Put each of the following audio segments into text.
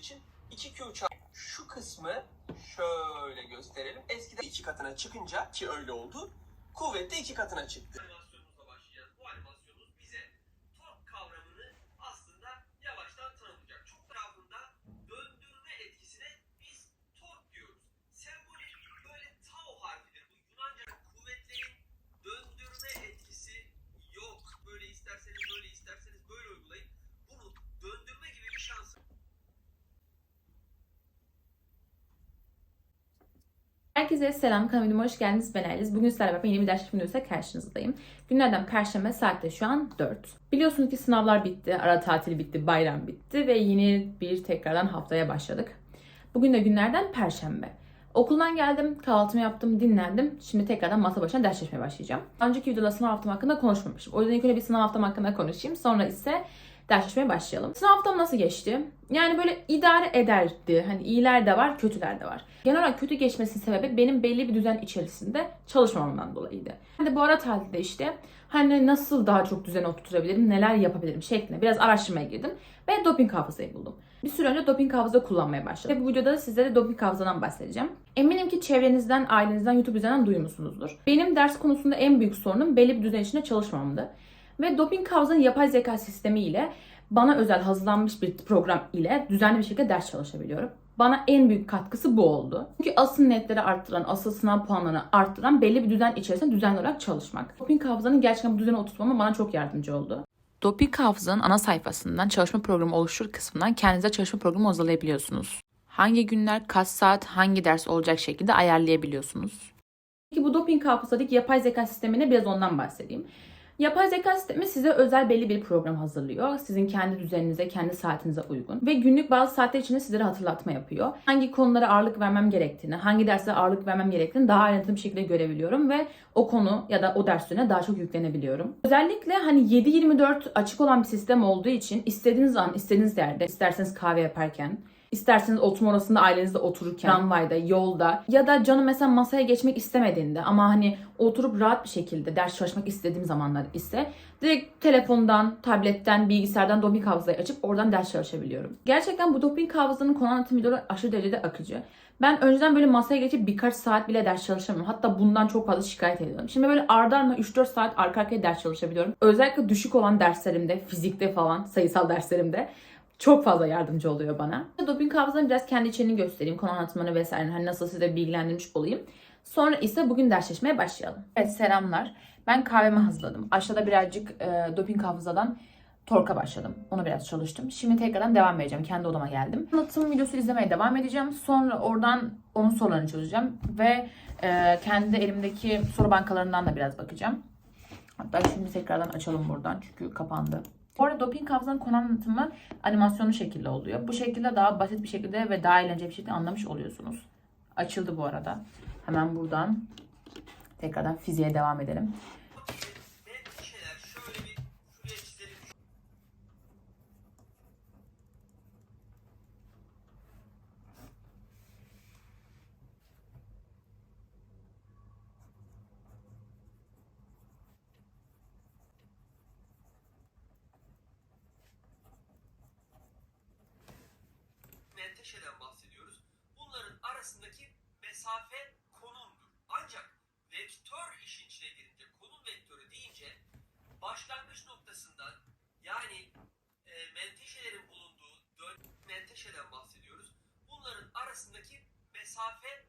için 2Q çarpı şu kısmı şöyle gösterelim. Eskiden iki katına çıkınca ki öyle oldu. Kuvvet de iki katına çıktı. Herkese selam, kanalıma hoş geldiniz. Ben Eliz. Bugün sizlerle beraber yeni bir ders videosuyla karşınızdayım. Günlerden Perşembe, saatte şu an 4. Biliyorsunuz ki sınavlar bitti, ara tatil bitti, bayram bitti ve yeni bir tekrardan haftaya başladık. Bugün de günlerden Perşembe. Okuldan geldim, kahvaltımı yaptım, dinlendim. Şimdi tekrardan masa başına ders çalışmaya başlayacağım. Önceki videoda sınav haftam hakkında konuşmamışım. O yüzden ilk önce bir sınav haftam hakkında konuşayım. Sonra ise ders çalışmaya başlayalım. Sınav haftam nasıl geçti? Yani böyle idare ederdi. Hani iyiler de var, kötüler de var. Genel olarak kötü geçmesinin sebebi benim belli bir düzen içerisinde çalışmamamdan dolayıydı. De bu ara tatilde işte hani nasıl daha çok düzen oturtabilirim, neler yapabilirim şeklinde biraz araştırmaya girdim ve doping hafızayı buldum. Bir süre önce doping hafıza kullanmaya başladım. Ve bu videoda da sizlere doping hafızadan bahsedeceğim. Eminim ki çevrenizden, ailenizden, YouTube üzerinden duymuşsunuzdur. Benim ders konusunda en büyük sorunum belli bir düzen içinde çalışmamdı. Ve doping hafızanın yapay zeka sistemi ile bana özel hazırlanmış bir program ile düzenli bir şekilde ders çalışabiliyorum. Bana en büyük katkısı bu oldu. Çünkü asıl netleri arttıran, asıl sınav puanlarını arttıran belli bir düzen içerisinde düzenli olarak çalışmak. Doping hafızanın gerçekten bu düzene oturtmama bana çok yardımcı oldu. Doping hafızanın ana sayfasından çalışma programı oluştur kısmından kendinize çalışma programı hazırlayabiliyorsunuz. Hangi günler, kaç saat, hangi ders olacak şekilde ayarlayabiliyorsunuz. Peki bu doping hafızadaki yapay zeka sistemine biraz ondan bahsedeyim. Yapay zeka sistemi size özel belli bir program hazırlıyor. Sizin kendi düzeninize, kendi saatinize uygun. Ve günlük bazı saatler içinde sizlere hatırlatma yapıyor. Hangi konulara ağırlık vermem gerektiğini, hangi derslere ağırlık vermem gerektiğini daha ayrıntılı bir şekilde görebiliyorum. Ve o konu ya da o ders üzerine daha çok yüklenebiliyorum. Özellikle hani 7-24 açık olan bir sistem olduğu için istediğiniz an, istediğiniz yerde, isterseniz kahve yaparken, İsterseniz oturma odasında ailenizle otururken, tramvayda, yolda ya da canım mesela masaya geçmek istemediğinde ama hani oturup rahat bir şekilde ders çalışmak istediğim zamanlar ise direkt telefondan, tabletten, bilgisayardan doping hafızayı açıp oradan ders çalışabiliyorum. Gerçekten bu doping hafızanın konu anlatım aşırı derecede akıcı. Ben önceden böyle masaya geçip birkaç saat bile ders çalışamıyorum. Hatta bundan çok fazla şikayet ediyorum. Şimdi böyle ardı ardına 3-4 saat arka arkaya ders çalışabiliyorum. Özellikle düşük olan derslerimde, fizikte falan, sayısal derslerimde çok fazla yardımcı oluyor bana. Doping hafızanın biraz kendi içeriğini göstereyim. Konu anlatımını vesaire. Hani nasıl size bilgilendirmiş olayım. Sonra ise bugün ders çalışmaya başlayalım. Evet selamlar. Ben kahvemi hazırladım. Aşağıda birazcık e, doping hafızadan Torka başladım. Onu biraz çalıştım. Şimdi tekrardan devam edeceğim. Kendi odama geldim. Anlatım videosu izlemeye devam edeceğim. Sonra oradan onun sorularını çözeceğim. Ve e, kendi elimdeki soru bankalarından da biraz bakacağım. Hatta şimdi tekrardan açalım buradan çünkü kapandı. Bu arada doping hafızanın konu anlatımı animasyonlu şekilde oluyor. Bu şekilde daha basit bir şekilde ve daha eğlenceli bir şekilde anlamış oluyorsunuz. Açıldı bu arada. Hemen buradan tekrardan fiziğe devam edelim. net bir şeyler şöyle bir şuraya çizelim. Menteşeden bahsediyoruz. Bunların arasındaki mesafe konumdur. Ancak vektör işin içine girince, konum vektörü deyince başlangıç noktasından yani e, menteşelerin bulunduğu dön menteşeden bahsediyoruz. Bunların arasındaki mesafe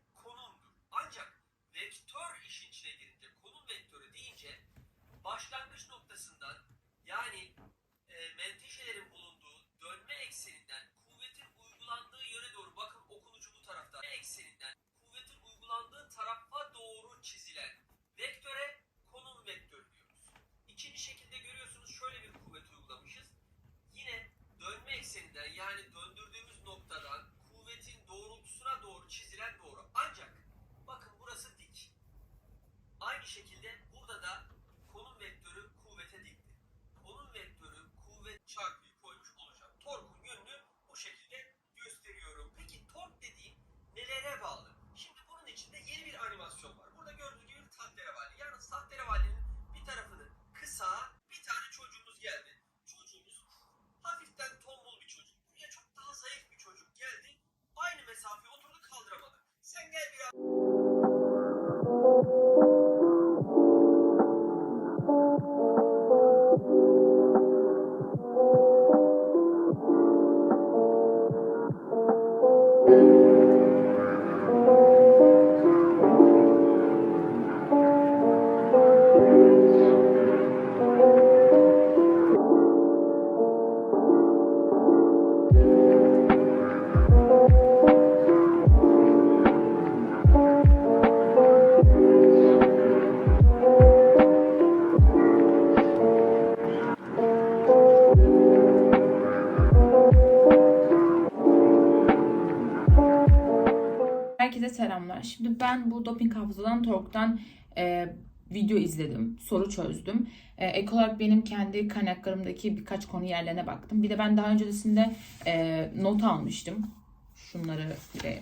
Herkese selamlar. Şimdi ben bu Doping Hafızadan Talk'tan e, video izledim. Soru çözdüm. E, ek olarak benim kendi kaynaklarımdaki birkaç konu yerlerine baktım. Bir de ben daha öncesinde e, not almıştım. Şunları bir de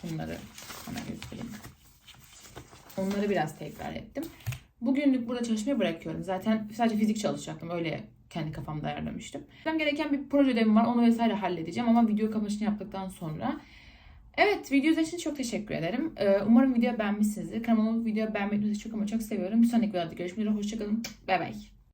şunları hemen göstereyim. Onları biraz tekrar ettim. Bugünlük burada çalışmayı bırakıyorum. Zaten sadece fizik çalışacaktım. Öyle kendi kafamda ayarlamıştım. Ben gereken bir proje ödevim var. Onu vesaire halledeceğim ama video kapanışını yaptıktan sonra Evet, video için çok teşekkür ederim. Ee, Umarım video beğenmişsinizdir. Kanalıma video beğenmeyi çok ama çok seviyorum. Bir sonraki videoda görüşmek üzere. Hoşçakalın. Bay bay.